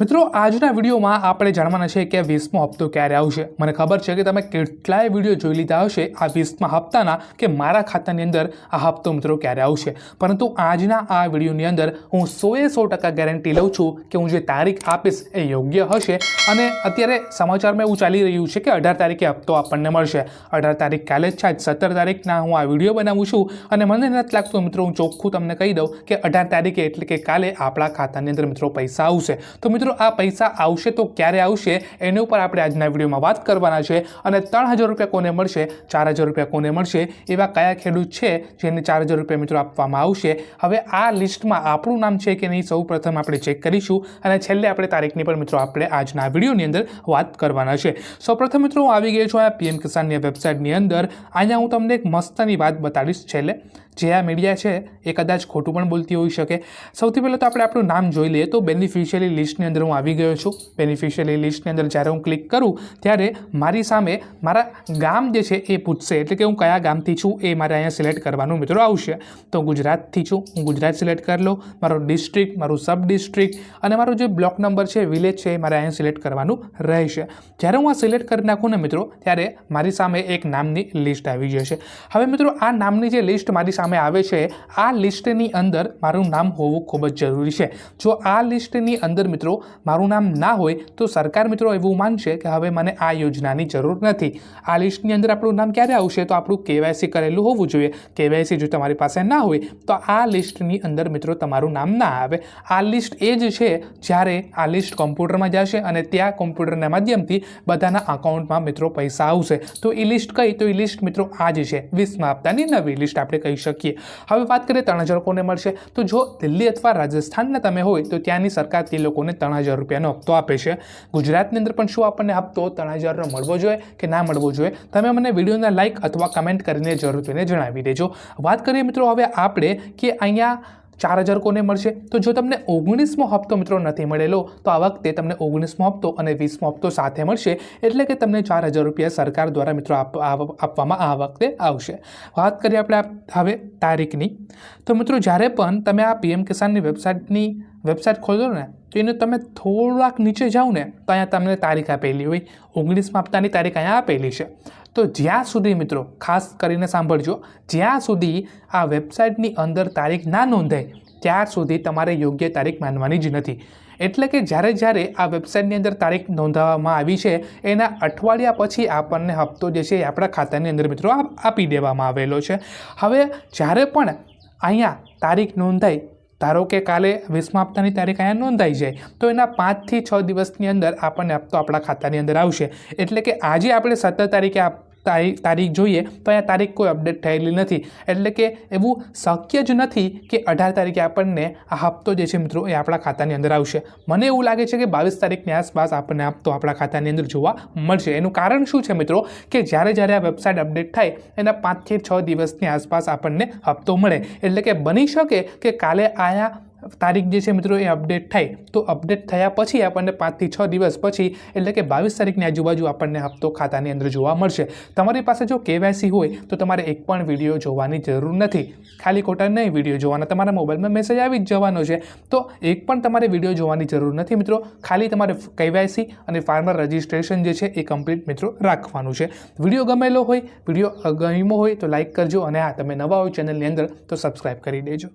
મિત્રો, આજના વિડીયોમાં આપણે જાણવાના છે કે વીસમો હપ્તો ક્યારે આવશે. મને ખબર છે કે તમે કેટલાય વીડિયો જોઈ લીધા હશે આ વીસમા હપ્તાના કે મારા ખાતાની અંદર આ હપ્તો મિત્રો ક્યારે આવશે. પરંતુ આજના આ વિડીયોની અંદર હું સોએ સો ટકા ગેરંટી લઉં છું કે હું જે તારીખ આપીશ એ યોગ્ય હશે અને અત્યારે સમાચારમાં એવું ચાલી રહ્યું છે કે અઢાર તારીખે હપ્તો આપણને મળશે. અઢાર તારીખ કાલે જ છે, આજ સત્તર તારીખના હું આ વીડિયો બનાવું છું અને મને નથી લાગતું મિત્રો હું ચોખ્ખું તમને કહી દઉં કે અઢાર તારીખે એટલે કે કાલે આપણા ખાતાની અંદર મિત્રો પૈસા આવશે. તો મિત્રો આ પૈસા આવશે તો ક્યારે આવશે એની ઉપર આપણે આજના વિડીયોમાં વાત કરવાના છે અને ત્રણ હજાર રૂપિયા કોને મળશે? ચાર હજાર રૂપિયા કોને મળશે? એવા કયા ખેડૂત છે જેને ચાર હજાર રૂપિયા મિત્રો આપવામાં આવશે? હવે આ લિસ્ટમાં આપણું નામ છે કે નહીં સૌ પ્રથમ આપણે ચેક કરીશું અને છેલ્લે આપણે તારીખની પણ મિત્રો આપણે આજના વિડીયોની અંદર વાત કરવાના છે. સૌપ્રથમ મિત્રો, હું આવી ગયો છું આ પીએમ કિસાનની વેબસાઇટની અંદર. અહીંયા હું તમને એક મસ્તની વાત બતાડીશ છેલ્લે. જે આ મીડિયા છે એ કદાચ ખોટું પણ બોલતી હોઈ શકે. સૌથી પહેલાં તો આપણે આપણું નામ જોઈ લઈએ. તો બેનિફિશિયરી લિસ્ટની અંદર હું આવી ગયો છું બેનિફિશિયરી લિસ્ટની અંદર જ્યારે હું ક્લિક કરું ત્યારે મારી સામે મારા ગામ જે છે એ પૂછશે. એટલે કે હું કયા ગામથી છું એ મારે અહીંયા સિલેક્ટ કરવાનું મિત્રો આવશે. તો ગુજરાતથી છું. હું ગુજરાત સિલેક્ટ કરી લઉં. મારો ડિસ્ટ્રિક્ટ મારું સબ ડિસ્ટ્રિક્ટ અને મારો જે બ્લોક નંબર છે વિલેજ છે એ મારે અહીંયા સિલેક્ટ કરવાનું રહેશે. જ્યારે હું આ સિલેક્ટ કરી નાખું ને મિત્રો, ત્યારે મારી સામે એક નામની લિસ્ટ આવી જશે. હવે મિત્રો, આ નામની જે લિસ્ટ મારી સામે આવે છે, આ લિસ્ટની અંદર મારું નામ હોવું ખૂબ જ જરૂરી છે. જો આ લિસ્ટની અંદર મિત્રો મારું નામ ના હોય તો સરકાર મિત્રો એવું માનશે કે હવે મને આ યોજનાની જરૂર નથી. આ લિસ્ટની અંદર આપણું નામ ક્યારે આવશે? તો આપણું કેવાયસી કરેલું હોવું જોઈએ. કેવાયસી જો તમારી પાસે ના હોય, તો આ લિસ્ટની અંદર મિત્રો તમારું નામ ના આવે. આ લિસ્ટ એ જ છે જ્યારે આ લિસ્ટ કોમ્પ્યુટરમાં જશે અને ત્યાં કોમ્પ્યુટરના માધ્યમથી બધાના અકાઉન્ટમાં મિત્રો પૈસા આવશે. તો એ લિસ્ટ કઈ? તો એ લિસ્ટ મિત્રો આ જ છે. વીસમા હપ્તાની નવી લિસ્ટ આપણે કહી શકીએ. હવે વાત કરીએ ત્રણ હજાર કોને મળશે. તો જો દિલ્હી અથવા રાજસ્થાનના તમે હોય, તો ત્યાંની સરકાર તે લોકોને ત્રણ હજાર રૂપિયાનો હપ્તો આપે છે. ગુજરાતની અંદર પણ શું આપણને હપ્તો ત્રણ હજારનો મળવો જોઈએ કે ના મળવો જોઈએ? તમે મને વિડીયોના લાઇક અથવા કમેન્ટ કરીને જરૂર તેને જણાવી દેજો. વાત કરીએ મિત્રો હવે આપણે કે અહીંયા ચાર હજાર કોને મળશે? તો જો તમને ઓગણીસમો હપ્તો મિત્રો નથી મળેલો, તો આ વખતે તમને ઓગણીસમો હપ્તો અને વીસમો હપ્તો સાથે મળશે. એટલે કે તમને ચાર હજાર રૂપિયા સરકાર દ્વારા મિત્રો આપ- આપ- આપવામાં આ વખતે આવશે. વાત કરીએ આપણે હવે તારીખની. તો મિત્રો જ્યારે પણ તમે આ પીએમ કિસાનની વેબસાઇટની વેબસાઇટ ખોલો ને, તો એને તમે થોડાક નીચે જાઓ ને, તો અહીંયા તમને તારીખ આપેલી હોય. ઓગણીસમાં હપ્તાની તારીખ અહીંયા આપેલી છે. તો જ્યાં સુધી મિત્રો, ખાસ કરીને સાંભળજો, જ્યાં સુધી આ વેબસાઇટની અંદર તારીખ ના નોંધાય, ત્યાર સુધી તમારે યોગ્ય તારીખ માનવાની જ નથી. એટલે કે જ્યારે જ્યારે આ વેબસાઇટની અંદર તારીખ નોંધાવવામાં આવી છે, એના અઠવાડિયા પછી આપણને હપ્તો જે છે એ આપણા ખાતાની અંદર મિત્રો આપી દેવામાં આવેલો છે. હવે જ્યારે પણ અહીંયા તારીખ નોંધાય ધારો કે કાલે વીસમા હપ્તાની તારીખ અહીંયા નોંધાઈ જાય, તો એના પાંચથી છ દિવસની અંદર આપણને હપ્તો આપણા ખાતાની અંદર આવશે. એટલે કે આજે આપણે સત્તર તારીખે આપ- તારીખ તારીખ જોઈએ તો અહીંયા તારીખ કોઈ અપડેટ થયેલી નથી. એટલે કે એવું શક્ય જ નથી કે અઢાર તારીખે આપણને આ હપ્તો જે છે મિત્રો એ આપણા ખાતાની અંદર આવશે. મને એવું લાગે છે કે બાવીસ તારીખની આસપાસ આપણને હપ્તો આપણા ખાતાની અંદર જોવા મળશે. એનું કારણ શું છે મિત્રો? કે જ્યારે જ્યારે આ વેબસાઇટ અપડેટ થાય, એના પાંચથી છ દિવસની આસપાસ આપણને હપ્તો મળે. એટલે કે બની શકે કે કાલે આયા તારીખ જે છે મિત્રો એ અપડેટ થાય. તો અપડેટ થયા પછી આપણને પાંચથી છ દિવસ પછી, એટલે કે બાવીસ તારીખની આજુબાજુ આપણને હપ્તો ખાતાની અંદર જોવા મળશે. તમારી પાસે જો કેવાયસી હોય, તો તમારે એક પણ વીડિયો જોવાની જરૂર નથી. ખાલી ખોટા નહીં, વીડિયો જોવાના. તમારા મોબાઈલમાં મેસેજ આવી જ જવાનો છે. તો એક પણ તમારે વીડિયો જોવાની જરૂર નથી મિત્રો. ખાલી તમારે કેવાયસી અને ફાર્મર રજિસ્ટ્રેશન જે છે એ કમ્પ્લીટ મિત્રો રાખવાનું છે. વીડિયો ગમેલો હોય, વીડિયો ગમ્યો હોય તો લાઇક કરજો અને હા, તમે નવા હોય ચેનલની અંદર તો સબસ્ક્રાઈબ કરી દેજો.